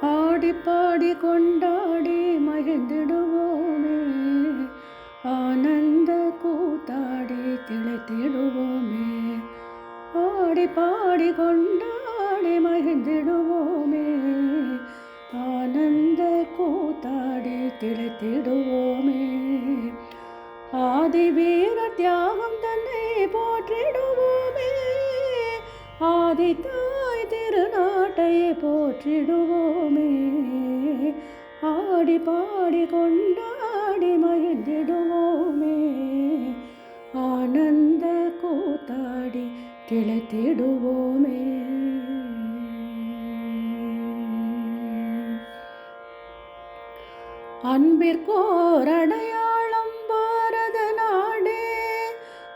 ஆடி பாடி கொண்டாடி மகிழ்ந்திடுவோமே. ஆனந்த கூத்தாடி திளைத்திடுவோமே. ஆடி பாடி கொண்டாடி மகிழ்ந்திடுவோமே. ஆனந்த கூத்தாடி திளைத்திடுவோமே. ஆதி வீர தியாகம் தன்னை போற்றிடுவோமே. ஆதி தாய் போற்றிடுவோமே. ஆடி பாடி கொண்டாடி மகிழ்ந்திடுவோமே. ஆனந்த கூத்தாடி திளைத்திடுவோமே. அன்பிற்கோர் அடையாளம் பாரத நாடே.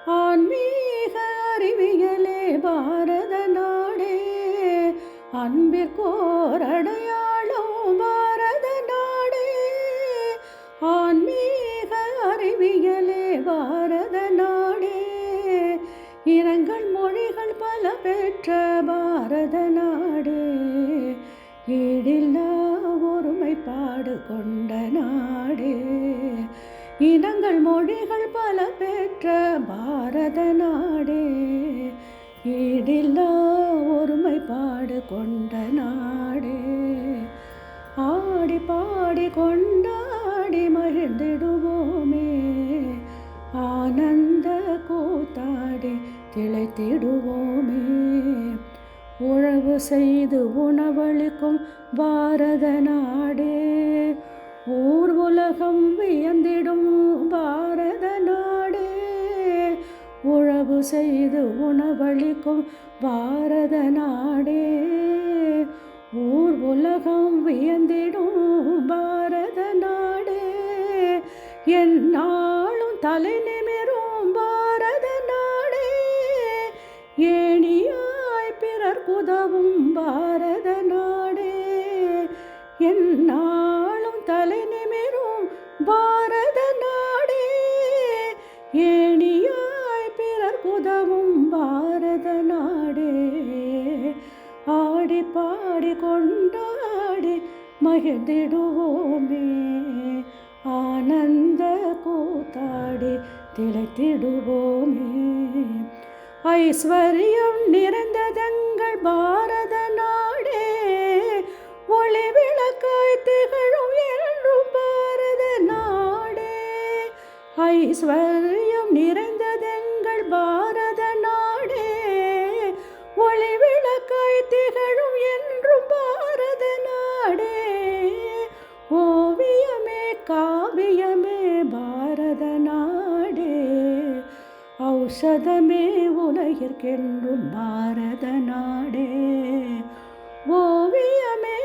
ஆன்மீக அறிவியலே பார அன்பிற்கோர் அடையாளம் பாரத நாடே. ஆன்மீக அறிவியலே பாரத நாடே. இரங்கள் மொழிகள் பல பெற்ற பாரத நாடே. ஈடில்லா ஒருமைப்பாடு கொண்ட நாடே. இனங்கள் மொழிகள் பல பெற்ற பாரத நாடே. ஈடில்லா ஒருமைப்பாடு கொண்ட நாடு. ஆடி பாடி கொண்டாடி மகிழ்ந்திடுவோமே. ஆனந்த கூத்தாடி திளைத்திடுவோமே. உழவு செய்து உணவளிக்கும் பாரத நாடே. ஊர் உலகம் வியந்திடும் பாரத நாடு. உழவு செய்து உணவளிக்கும் பாரத நாடே. ஊர் உலகம் வியந்திடும் பாரத நாடே. என்னாலும் தலை நிமிரும் பாரத நாடே. ஏணியாய் பிறர் உதவும் பாரத நாடே. என்னாலும் தலை நிமிரும் பாரத நாடே. ஏ பாடி பாடி கொண்டாடி மகிழ்ந்திடுவோமே. ஆனந்த கூத்தாடி திளைத்திடுவோமே. ஐஸ்வர்யம் நிறைந்ததங்கள் பாரத நாடே ஒளி விளக்காய் திகழும் என்றும் பாரத நாடே. ஐஸ்வர்யம் நிறைந்ததங்கள் பாரத சதமே உலகிற்கென்றும் பாரத நாடே ஓவியமே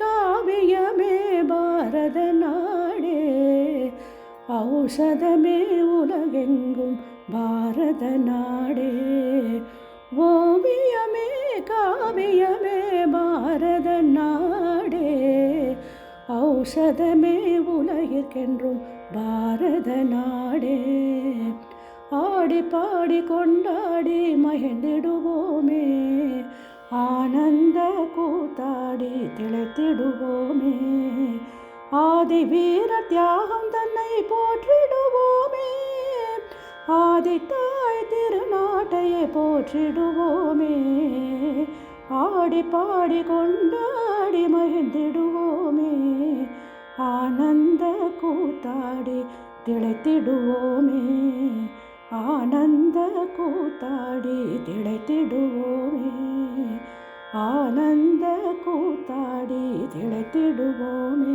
காவியமே பாரத நாடே ஔஷதமே உலகெங்கும் பாரத நாடே ஓவியமே காவியமே பாரத நாடே ஔஷதமே உலகிற்கென்றும் பாரத நாடே ஆடி பாடி கொண்டாடி மகிழ்ந்திடுவோமே. ஆனந்த கூத்தாடி திளைத்திடுவோமே. ஆதி வீர தியாகம் தன்னை போற்றிடுவோமே. ஆதி தாய் திருநாட்டையே போற்றிடுவோமே. ஆடி பாடி கொண்டாடி மகிழ்ந்திடுவோமே. ஆனந்த கூத்தாடி திளைத்திடுவோமே. ஆனந்த கூத்தாடி திளைத்திடுவோமே. ஆனந்த கூத்தாடி திளைத்திடுவோமே.